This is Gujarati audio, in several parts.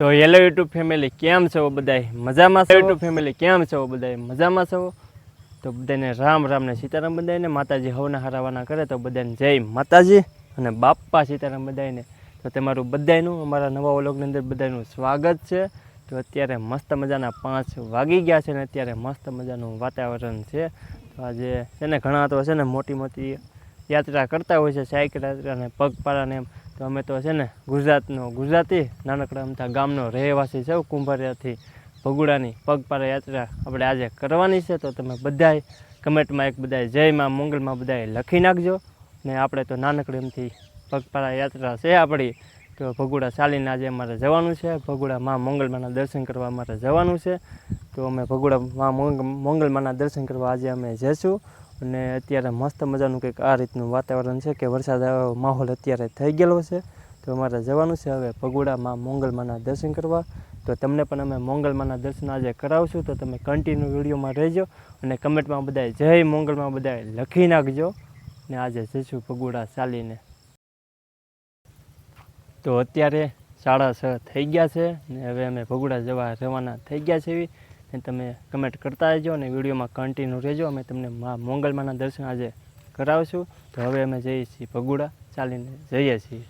તો હેલો યુટ્યુબ ફેમિલી કેમ છો બધાય? મજામાં છો? યુટ્યુબ ફેમિલી કેમ છો બધાય? મજામાં છો? તો બધાને રામ રામ ને સીતારામ બધાને માતાજી હવના હરાવાના કરે તો બધાને જય માતાજી અને બાપ્પા સીતારામ બધાને તો તમારું બધાયનું, અમારા નવા વ્લોગની અંદર બધાનું સ્વાગત છે. તો અત્યારે મસ્ત મજાના પાંચ વાગી ગયા છે ને અત્યારે મસ્ત મજાનું વાતાવરણ છે. તો આજે છે ને ઘણા તો છે ને મોટી મોટી યાત્રા કરતા હોય છે, સાયકલ યાત્રા અને પગપાળાને એમ. તો અમે તો છે ને ગુજરાતનો, ગુજરાતી નાનકડા અમથા ગામનો રહેવાસી છે, કુંભારિયાથી ભગુડાની પગપાળા યાત્રા આપણે આજે કરવાની છે. તો તમે બધાય કમેન્ટમાં એક બધાય જય માં, મંગલમાં બધાય લખી નાખજો. ને આપણે તો નાનકડી એમથી પગપાળા યાત્રા છે આપણી. તો ભગુડા ચાલીને આજે અમારે જવાનું છે. ભગુડા મા મંગલમાના દર્શન કરવા અમારે જવાનું છે. તો અમે ભગુડા મા મંગ, મંગલમાના દર્શન કરવા આજે અમે જઈશું. અને અત્યારે મસ્ત મજાનું કંઈક આ રીતનું વાતાવરણ છે કે વરસાદ માહોલ અત્યારે થઈ ગયેલો છે. તો અમારે જવાનું છે હવે ભગુડામાં મોંગલમાના દર્શન કરવા. તો તમને પણ અમે મોંગલમાના દર્શન આજે કરાવશું. તો તમે કન્ટિન્યુ વિડીયોમાં રહેજો અને કમેન્ટમાં બધાય જય મોંગલમાં બધાય લખી નાખજો. ને આજે જઈશું ભગુડા ચાલીને. તો અત્યારે સાડા છ થઈ ગયા છે ને હવે અમે ભગુડા જવા રવાના થઈ ગયા છે ને તમે કમેન્ટ કરતા રહેજો અને વિડીયોમાં કન્ટિન્યુ રહેજો. અમે તમને મા મોંગલમાના દર્શન આજે કરાવશું. તો હવે અમે જઈએ છીએ ભગુડા ચાલીને જઈએ છીએ.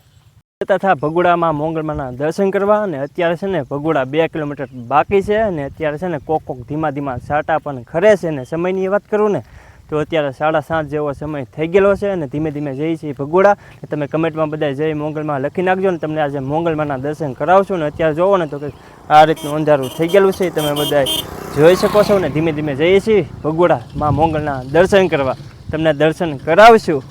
તથા ભગુડામાં મોંગલમાના દર્શન કરવા અને અત્યારે છે ને ભગુડા બે કિલોમીટર બાકી છે અને અત્યારે છે ને કોક કોક ધીમા ધીમા સાટા પણ ખરે છે ને સમયની વાત કરું ને તો અત્યારે સાડા સાત જેવો સમય થઈ ગયેલો છે અને ધીમે ધીમે જઈએ છીએ ભગોડા. તમે કમેન્ટમાં બધા જય મોંગલમાં લખી નાખજો ને તમને આજે મોંગલમાંના દર્શન કરાવશો ને અત્યારે જોવો ને તો કે આ રીતનું અંધારું થઈ ગયેલું છે, તમે બધા જોઈ શકો છો ને ધીમે ધીમે જઈએ છીએ ભગોડા માં મોંગલના દર્શન કરવા. તમને દર્શન કરાવશું.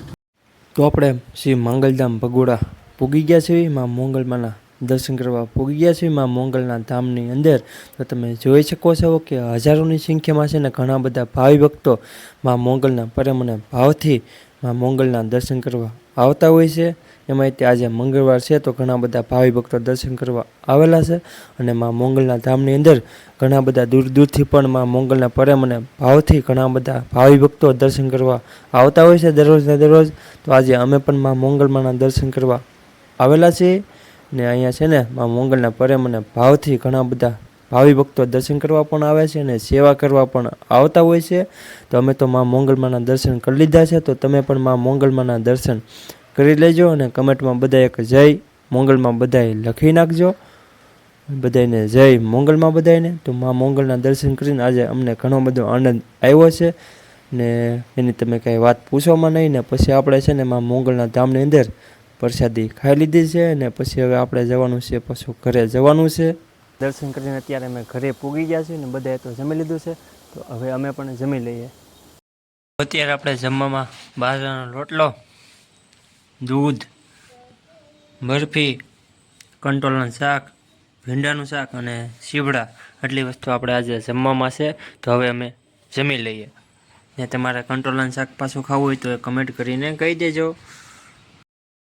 તો આપણે શ્રી મંગલધામ ભગોડા પૂગી ગયા છીએ માં મોંગલમાના દર્શન કરવા પૂગ્યા ગયા છીએ માં મોંગલના ધામની અંદર. તો તમે જોઈ શકો છો કે હજારોની સંખ્યામાં છે ને ઘણા બધા ભાવિ ભક્તો માં મોંગલના પરમ અને ભાવથી માં મોંગલના દર્શન કરવા આવતા હોય છે. એમાં આજે મંગળવાર છે તો ઘણા બધા ભાવિ ભક્તો દર્શન કરવા આવેલા છે અને માં મોંગલના ધામની અંદર ઘણા બધા દૂર દૂરથી પણ માં મોંગલના પરમ અને ભાવથી ઘણા બધા ભાવિ ભક્તો દર્શન કરવા આવતા હોય છે દરરોજ ને દરરોજ. તો આજે અમે પણ માં મોંગલમાના દર્શન કરવા આવેલા છીએ. ને અહીંયા છે ને મા મોંગલના પ્રેમ અને ભાવથી ઘણા બધા ભાવિ ભક્તો દર્શન કરવા પણ આવે છે અને સેવા કરવા પણ આવતા હોય છે. તો અમે તો મા મોંગલમાના દર્શન કરી લીધા છે. તો તમે પણ મા મોંગલમાના દર્શન કરી લેજો અને કમેન્ટમાં બધા એક જય મોંગલમાં બધાએ લખી નાખજો. બધાને જય મોંગલમાં બધાને તો મા મોંગલના દર્શન કરીને આજે અમને ઘણો બધો આનંદ આવ્યો છે. ને એની તમે કાંઈ વાત પૂછવામાં નહીં ને પછી આપણે છે ને મા મોંગલના ધામની અંદર પ્રસાદી ખાઈ લીધી છે અને પછી હવે આપણે જવાનું છે પાછું ઘરે જવાનું છે. દર્શન કરીને અત્યારે અમે ઘરે પૂગી ગયા છીએ ને બધાએ તો જમી લીધું છે. તો હવે અમે પણ જમી લઈએ. અત્યારે આપણે જમવામાં બાજરાનો રોટલો દૂધ બરફી કંટોળનું શાક ભીંડાનું શાક અને શીવડા આટલી વસ્તુ આપણે આજે જમવામાં છે. તો હવે અમે જમી લઈએ. ને તમારે કંટ્રોલન શાક પાછું ખાવું હોય તો એ કમેન્ટ કરીને કહી દેજો.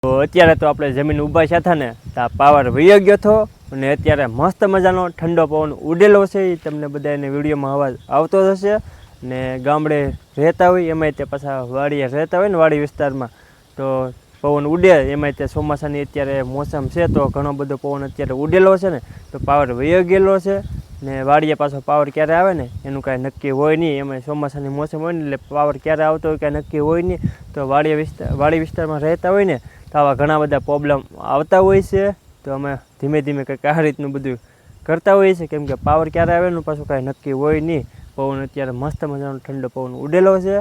તો અત્યારે તો આપણે જમીન ઊભા છે હતા ને તો પાવર વયો ગયો હતો અને અત્યારે મસ્ત મજાનો ઠંડો પવન ઉડેલો છે એ તમને બધાને વિડીયોમાં અવાજ આવતો હશે ને ગામડે રહેતા હોય, એમાંય તે પાછા વાડીએ રહેતા હોય ને વાડી વિસ્તારમાં, તો પવન ઉડે, એમાંય તે ચોમાસાની અત્યારે મોસમ છે, તો ઘણો બધો પવન અત્યારે ઉડેલો છે ને, તો પાવર વયો ગયેલો છે. ને વાડીએ પાછો પાવર ક્યારે આવે ને, એનું કાંઈ નક્કી હોય નહીં. એમાં ચોમાસાની મોસમ હોય ને, એટલે પાવર ક્યારે આવતો હોય કાંઈ નક્કી હોય નહીં. તો વાડી વિસ્તાર વાડી વિસ્તારમાં રહેતા હોય ને, તો આવા ઘણા બધા પ્રોબ્લેમ આવતા હોય છે. તો અમે ધીમે ધીમે કંઈક આ રીતનું બધું કરતા હોઈએ છીએ. કેમ કે પાવર ક્યારે આવે એનું પાછું કાંઈ નક્કી હોય નહીં. પવન અત્યારે મસ્ત મજાનો ઠંડો પવન ઉડેલો છે.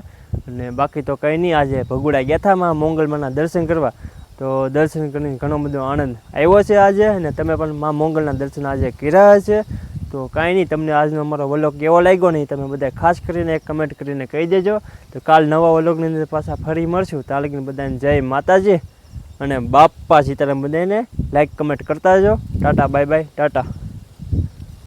અને બાકી તો કંઈ નહીં. આજે ભગુડા ગયા હતા મોંગલ માના દર્શન કરવા. તો દર્શન કરીને ઘણો બધો આનંદ આવ્યો છે આજે. અને તમે પણ મા મોંગલના દર્શન આજે કર્યા છે તો કાંઈ નહીં, તમને આજનો અમારો વલોગ કેવો લાગ્યો નહીં, તમે બધા ખાસ કરીને એક કમેન્ટ કરીને કહી દેજો. તો કાલ નવા વલોગની અંદર પાછા ફરી મળશું. તાલ લગીને બધાને જય માતાજી અને બાપા સીતારામ બધાને લાઈક કમેન્ટ કરતા જજો ટાટા બાય બાય ટાટા.